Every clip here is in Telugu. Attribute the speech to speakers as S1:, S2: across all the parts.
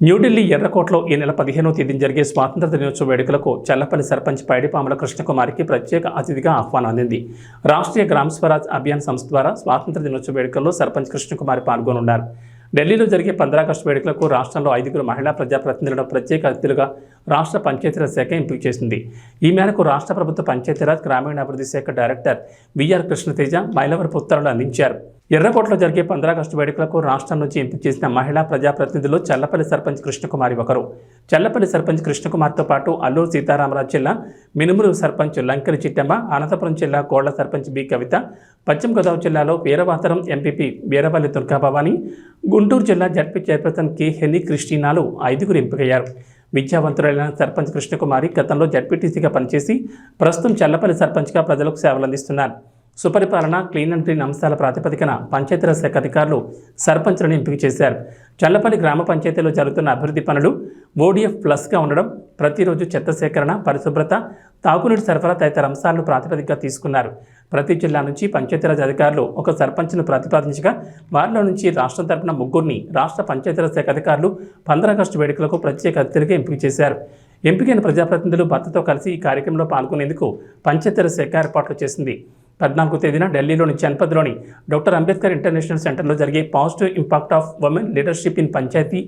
S1: న్యూఢిల్లీ ఎర్రకోటలో ఈ నెల పదిహేనవ తేదీన జరిగే స్వాతంత్ర దినోత్సవ వేడుకలకు చల్లపల్లి సర్పంచ్ పైడిపాముల కృష్ణకుమారికి ప్రత్యేక అతిథిగా ఆహ్వానం అందింది. రాష్ట్రీయ గ్రామ స్వరాజ్ అభియాన్ సంస్థ ద్వారా స్వాతంత్ర దినోత్సవ వేడుకల్లో సర్పంచ్ కృష్ణకుమారి పాల్గొనున్నారు. ఢిల్లీలో జరిగే పంద్రాగస్టు వేడుకలకు రాష్ట్రంలో ఐదుగురు మహిళా ప్రజాప్రతినిధులను ప్రత్యేక అతిథులుగా రాష్ట్ర పంచాయతీరాజ్ శాఖ ఎంపిక చేసింది. ఈ మేరకు రాష్ట్ర ప్రభుత్వ పంచాయతీరాజ్ గ్రామీణాభివృద్ధి శాఖ డైరెక్టర్ విఆర్ కృష్ణతేజ మైలవరపు ఉత్తర్వులు అందించారు. ఎర్రకోటలో జరిగే పంద్రాగస్టు వేడుకలకు రాష్ట్రం నుంచి ఎంపిక చేసిన మహిళా ప్రజాప్రతినిధులు చల్లపల్లి సర్పంచ్ కృష్ణకుమారి ఒకరు. చల్లపల్లి సర్పంచ్ కృష్ణకుమార్తో పాటు అల్లూరు సీతారామరాజు జిల్లా మినుమురు సర్పంచ్ లంకరి చిట్టమ్మ అనంతపురం జిల్లా కోళ్ళ సర్పంచ్ బి. కవిత పశ్చిమ గోదావరి జిల్లాలో వీరవాతరం ఎంపీపీ వీరవల్లి దుర్గాభవాని గుంటూరు జిల్లా జడ్పీ చైర్పర్సన్ కె హెని క్రిస్టినాలు ఐదుగురు ఎంపికయ్యారు. విద్యావంతులైన సర్పంచ్ కృష్ణకుమారి గతంలో జడ్పీటీసీగా పనిచేసి ప్రస్తుతం చల్లపల్లి సర్పంచ్గా ప్రజలకు సేవలు అందిస్తున్నారు సుపరిపాలన క్లీన్ అండ్ క్లీన్ అంశాల ప్రాతిపదికన పంచాయతీరాజ్ శాఖ అధికారులు సర్పంచ్లను ఎంపిక చేశారు. చల్లపల్లి గ్రామ పంచాయతీలో జరుగుతున్న అభివృద్ధి పనులు ఓడిఎఫ్ ప్లస్గా ఉండడం ప్రతిరోజు చెత్త సేకరణ పరిశుభ్రత తాగునీటి సరఫరా తదితర అంశాలను ప్రాతిపదికగా తీసుకున్నారు. ప్రతి జిల్లా నుంచి పంచాయతీరాజ్ అధికారులు ఒక సర్పంచ్ను ప్రతిపాదించగా వారిలో నుంచి రాష్ట్రం తరపున ముగ్గురిని రాష్ట్ర పంచాయతీరాజ్ శాఖ అధికారులు పంద్రాగస్టు వేడుకలకు ప్రత్యేక అతిథులుగా ఎంపిక చేశారు. ఎంపికైన ప్రజాప్రతినిధులు భర్తతో కలిసి ఈ కార్యక్రమంలో పాల్గొనేందుకు పంచాయతీరాజ్ శాఖ ఏర్పాట్లు చేసింది. పద్నాలుగు తేదీన ఢిల్లీలోని జన్పథ్లోని డాక్టర్ అంబేద్కర్ ఇంటర్నేషనల్ సెంటర్లో జరిగే positive impact of women leadership in panchayat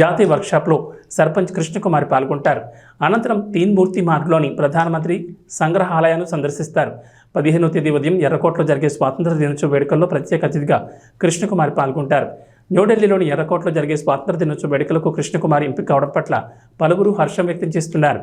S1: జాతీయ వర్క్షాప్లో సర్పంచ్ కృష్ణకుమారి పాల్గొంటారు. అనంతరం తీన్మూర్తి మార్గ్లోని ప్రధానమంత్రి సంగ్రహాలయాన్ని సందర్శిస్తారు. పదిహేనవ తేదీ ఉదయం ఎర్రకోటలో జరిగే స్వాతంత్ర దినోత్సవ వేడుకల్లో ప్రత్యేక అతిథిగా కృష్ణకుమారి పాల్గొంటారు. న్యూఢిల్లీలోని ఎర్రకోటలో జరిగే స్వాతంత్ర దినోత్సవ వేడుకలకు కృష్ణకుమారి ఎంపిక కావడం పట్ల పలువురు హర్షం వ్యక్తం చేస్తున్నారు.